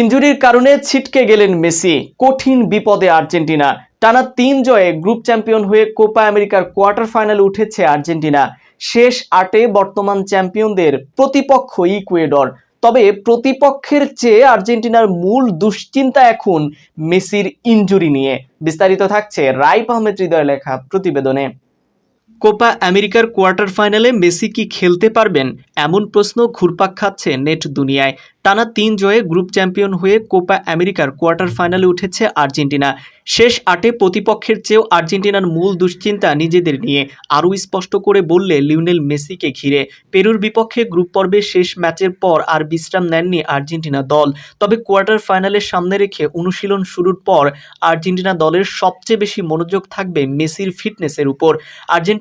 ইনজুরির কারণে ছিটকে গেলেন মেসি। কঠিন বিপদে আর্জেন্টিনা। টানা তিন জয়ে গ্রুপ চ্যাম্পিয়ন হয়ে কোপা আমেরিকার কোয়ার্টার ফাইনালে উঠেছে আর্জেন্টিনা। শেষ আটে বর্তমান চ্যাম্পিয়নদের প্রতিপক্ষ ইকুয়েডর। তবে প্রতিপক্ষের চেয়ে আর্জেন্টিনার মূল দুশ্চিন্তা এখন মেসির ইনজুরি নিয়ে। বিস্তারিত থাকছে রাইপ আহমেদ হৃদয় লেখা প্রতিবেদনে। কোপা আমেরিকার কোয়ার্টার ফাইনালে মেসি কি খেলতে পারবেন? এমন প্রশ্ন ঘুরপাক খাচ্ছে নেট দুনিয়ায়। টানা তিন জয়ে গ্রুপ চ্যাম্পিয়ন হয়ে কোপা আমেরিকার কোয়ার্টার ফাইনালে উঠেছে আর্জেন্টিনা। শেষ আটে প্রতিপক্ষের চেয়েও আর্জেন্টিনার মূল দুশ্চিন্তা নিজেদের নিয়ে, আরও স্পষ্ট করে বললে লিওনেল মেসিকে ঘিরে। পেরুর বিপক্ষে গ্রুপ পর্বের শেষ ম্যাচের পর আর বিশ্রাম নেননি আর্জেন্টিনা দল। তবে কোয়ার্টার ফাইনালের সামনে রেখে অনুশীলন শুরুর পর আর্জেন্টিনা দলের সবচেয়ে বেশি মনোযোগ থাকবে মেসির ফিটনেসের উপর।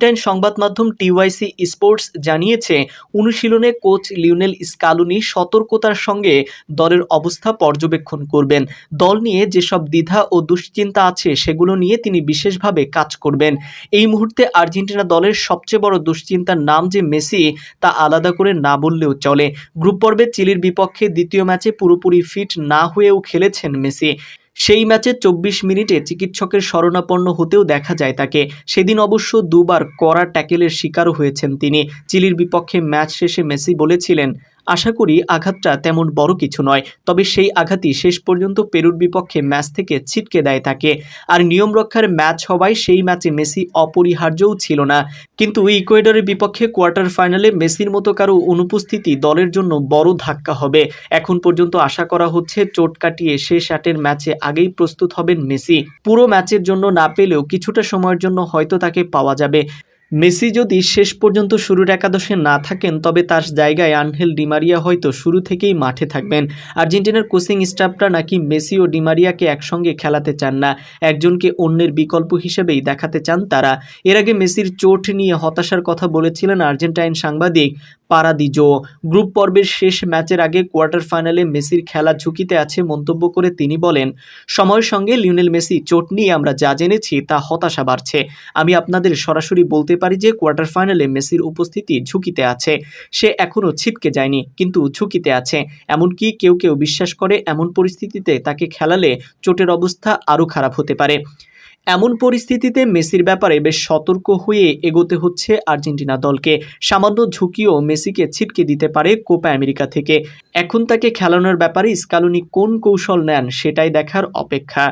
আর্জেন্টাইন সংবাদ মাধ্যম টিওয়াইসি স্পোর্টস জানিয়েছে, অনুশীলনে কোচ লিওনেল স্কালুনি সতর্কতার সঙ্গে দলের অবস্থা পর্যবেক্ষণ করবেন। দল নিয়ে যেসব দ্বিধা ও দুশ্চিন্তা আছে, সেগুলো নিয়ে তিনি বিশেষভাবে কাজ করবেন। এই মুহূর্তে আর্জেন্টিনা দলের সবচেয়ে বড় দুশ্চিন্তার নাম যে মেসি, তা আলাদা করে না বললেও চলে। গ্রুপ পর্বে চিলির বিপক্ষে দ্বিতীয় ম্যাচে পুরোপুরি ফিট না হয়েও খেলেছেন মেসি। সেই ম্যাচে চব্বিশ মিনিটে চিকিৎসকের শরণাপন্ন হতেও দেখা যায় তাকে। সেদিন অবশ্য দুবার করা ট্যাকেলের শিকারও হয়েছেন তিনি। চিলির বিপক্ষে ম্যাচ শেষে মেসি বলেছিলেন আশা করি আঘাতটা তেমন বড় কিছু নয়, তবে সেই আঘাতই শেষ পর্যন্ত পেরুর বিপক্ষে ম্যাচ থেকে ছিটকে দেয় তাকে। আর নিয়ম রক্ষার ম্যাচ হওয়ায় সেই ম্যাচে মেসি অপরিহার্যও ছিল না। কিন্তু ইকুয়েডরের বিপক্ষে কোয়ার্টার ফাইনালে মেসির মতো কারও অনুপস্থিতি দলের জন্য বড় ধাক্কা হবে। এখন পর্যন্ত আশা করা হচ্ছে চোট কাটিয়ে শেষ আটের ম্যাচে আগেই প্রস্তুত হবেন মেসি। পুরো ম্যাচের জন্য না পেলেও কিছুটা সময়ের জন্য হয়তো তাকে পাওয়া যাবে। মেসি যদি শেষ পর্যন্ত শুরুর একাদশে না থাকেন, তবে তার জায়গায় আনহেল ডিমারিয়া হয়তো শুরু থেকেই মাঠে থাকবেন। আর্জেন্টিনার কোচিং স্টাফরা নাকি মেসি ও ডিমারিয়াকে একসঙ্গে খেলাতে চান না, একজনকে অন্যের বিকল্প হিসেবেই দেখাতে চান তারা। এর আগে মেসির চোট নিয়ে হতাশার কথা বলেছিলেন আর্জেন্টাইন সাংবাদিক পারাদিজো গ্রুপ পর্বের শেষ ম্যাচের আগে কোয়ার্টার ফাইনালে মেসির খেলা ঝুঁকিতে আছে মন্তব্য করে তিনি বলেন, সময়ের সঙ্গে লিওনেল মেসি চোট নিয়ে আমরা যা জেনেছি তা হতাশা বাড়ছে। আমি আপনাদের সরাসরি বলতে পারি যে কোয়ার্টার ফাইনালে মেসির উপস্থিতি ঝুঁকিতে আছে। সে এখনও ছিটকে যায়নি, কিন্তু ঝুঁকিতে আছে। এমনকি কেউ কেউ বিশ্বাস করে এমন পরিস্থিতিতে তাকে খেলালে চোটের অবস্থা আরও খারাপ হতে পারে। এমন পরিস্থিতিতে মেসির ব্যাপারে বেশ সতর্ক হয়ে এগোতে হচ্ছে আর্জেন্টিনা দলকে। সামান্য ঝুঁকিও মেসিকে ছিটকে দিতে পারে কোপা আমেরিকা থেকে। এখন তাকে খেলানোর ব্যাপারে স্কালুনি কোন কৌশল নেন সেটাই দেখার অপেক্ষা।